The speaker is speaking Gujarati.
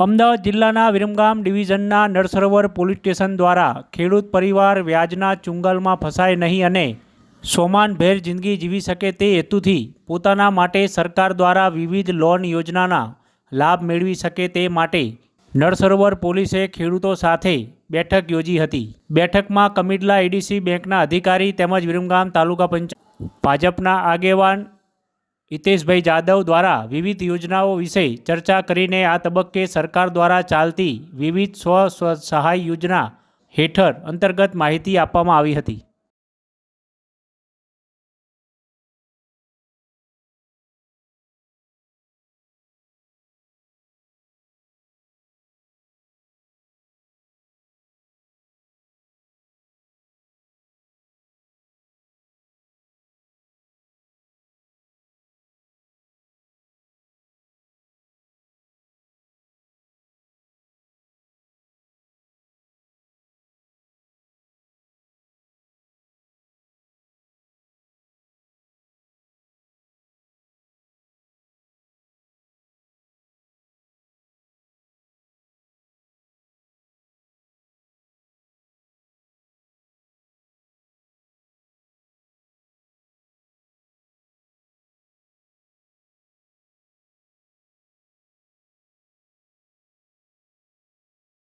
અમદાવાદ જિલ્લાના વિરમગામ ડિવિઝનના નરસરોવર પોલીસ સ્ટેશન દ્વારા ખેડૂત પરિવાર વ્યાજના ચુંગલમાં ફસાય નહીં અને સોમાનભેર જિંદગી જીવી શકે તે હેતુથી પોતાના માટે સરકાર દ્વારા વિવિધ લોન યોજનાના લાભ મેળવી શકે તે માટે નરસરોવર પોલીસે ખેડૂતો સાથે બેઠક યોજી હતી. બેઠકમાં કમિટલા એડીસી બેંકના અધિકારી તેમજ વિરમગામ તાલુકા પંચાયત ભાજપના આગેવાન હિતેશભાઈ જાદવ દ્વારા વિવિધ યોજનાઓ વિશે ચર્ચા કરીને આ તબક્કે સરકાર દ્વારા ચાલતી વિવિધ સ્વ સહાય યોજના હેઠળ અંતર્ગત માહિતી આપવામાં આવી હતી.